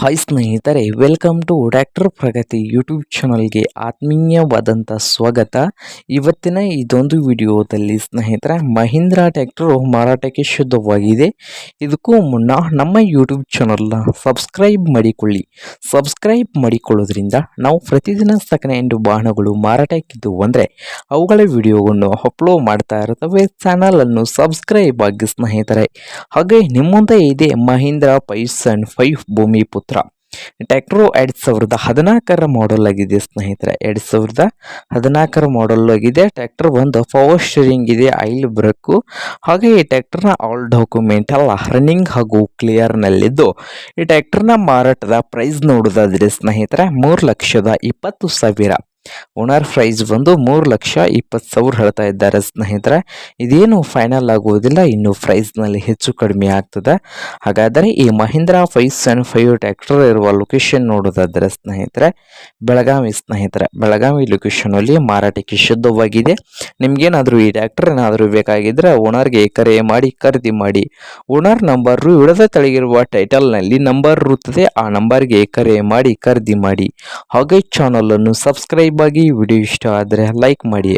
Hi ಸ್ನೇಹಿತರೆ welcome to doctor Pragati YouTube ಚಾನಲ್ಗೆ ಆತ್ಮೀಯವಾದಂಥ ಸ್ವಾಗತ. ಇವತ್ತಿನ ಇದೊಂದು ವಿಡಿಯೋದಲ್ಲಿ ಸ್ನೇಹಿತರೆ, ಮಹೀಂದ್ರಾ ಟ್ಯಾಕ್ಟ್ರು ಮಾರಾಟಕ್ಕೆ ಶುದ್ಧವಾಗಿದೆ. ಇದಕ್ಕೂ ಮುನ್ನ ನಮ್ಮ ಯೂಟ್ಯೂಬ್ ಚಾನಲ್ನ ಸಬ್ಸ್ಕ್ರೈಬ್ ಮಾಡಿಕೊಳ್ಳಿ. ಸಬ್ಸ್ಕ್ರೈಬ್ ಮಾಡಿಕೊಳ್ಳೋದ್ರಿಂದ ನಾವು ಪ್ರತಿದಿನ ಸಕನೆ ಎಂದು ವಾಹನಗಳು ಮಾರಾಟಕ್ಕಿದ್ದು ಅಂದರೆ, ಅವುಗಳ ವಿಡಿಯೋವನ್ನು ಅಪ್ಲೋಡ್ ಮಾಡ್ತಾ ಇರ್ತವೆ ಚಾನಲನ್ನು ಸಬ್ಸ್ಕ್ರೈಬ್ ಆಗಿ ಸ್ನೇಹಿತರೆ. ಹಾಗೆ ನಿಮ್ಮ ಮುಂದೆ ಇದೆ ಮಹೀಂದ್ರ ಪೈಸನ್ ಫೈವ್ ಭೂಮಿ ಪುತ್ರ ಟ್ರ್ಯಾಕ್ಟ್ರು ಎರಡು ಸಾವಿರದ ಹದಿನಾಲ್ಕರ ಮಾಡೆಲ್ ಆಗಿದೆ ಸ್ನೇಹಿತರೆ. ಎರಡು ಸಾವಿರದ ಹದಿನಾಲ್ಕರ ಮಾಡೆಲ್ ಆಗಿದೆ. ಟ್ರ್ಯಾಕ್ಟರ್ ಒಂದು ಪವರ್ ಸ್ಟೀರಿಂಗ್ ಇದೆ ಐಲ್ ಬ್ರೇಕು ಹಾಗೆ ಈ ಟ್ಯಾಕ್ಟರ್ನ ಆಲ್ ಡಾಕ್ಯುಮೆಂಟ್ ಎಲ್ಲ ರನ್ನಿಂಗ್ ಹಾಗೂ ಕ್ಲಿಯರ್ನಲ್ಲಿದ್ದು ಈ ಟ್ರ್ಯಾಕ್ಟರ್ನ ಮಾರಾಟದ ಪ್ರೈಸ್ ನೋಡೋದಾದರೆ ಸ್ನೇಹಿತರೆ ಮೂರು ಲಕ್ಷದ ಇಪ್ಪತ್ತು ಸಾವಿರ. ಓನರ್ ಪ್ರೈಸ್ ಬಂದು ಮೂರು ಲಕ್ಷ ಇಪ್ಪತ್ತು ಸಾವಿರ ಹೇಳ್ತಾ ಇದ್ದಾರೆ ಸ್ನೇಹಿತರೆ. ಇದೇನು ಫೈನಲ್ ಆಗುವುದಿಲ್ಲ ಇನ್ನು ಪ್ರೈಸ್ನಲ್ಲಿ ಹೆಚ್ಚು ಕಡಿಮೆ ಆಗ್ತದೆ. ಹಾಗಾದರೆ ಈ Mahindra five seven five tractor ಇರುವ ಲೊಕೇಶನ್ ನೋಡೋದಾದರೆ ಸ್ನೇಹಿತರೆ, ಬೆಳಗಾವಿ ಸ್ನೇಹಿತರೆ. ಬೆಳಗಾವಿ ಲೊಕೇಶನಲ್ಲಿ ಮಾರಾಟಕ್ಕೆ ಶುದ್ಧವಾಗಿದೆ. ನಿಮಗೇನಾದರೂ ಈ ಟ್ಯಾಕ್ಟರ್ ಏನಾದರೂ ಬೇಕಾಗಿದ್ದರೆ ಓನರ್ಗೆ ಕರೆ ಮಾಡಿ, ಖರೀದಿ ಮಾಡಿ. ಓನರ್ ನಂಬರು ಇಡದ ತಳಗಿರುವ ಟೈಟಲ್ನಲ್ಲಿ ನಂಬರ್ ಇರುತ್ತದೆ. ಆ ನಂಬರ್ಗೆ ಕರೆ ಮಾಡಿ, ಖರೀದಿ ಮಾಡಿ. ಹಾಗೆ ಚಾನಲನ್ನು ಸಬ್ಸ್ಕ್ರೈಬ್ ಆಗಿ ವಿಡಿಯೋ ಇಷ್ಟ ಆದರೆ ಲೈಕ್ ಮಾಡಿ.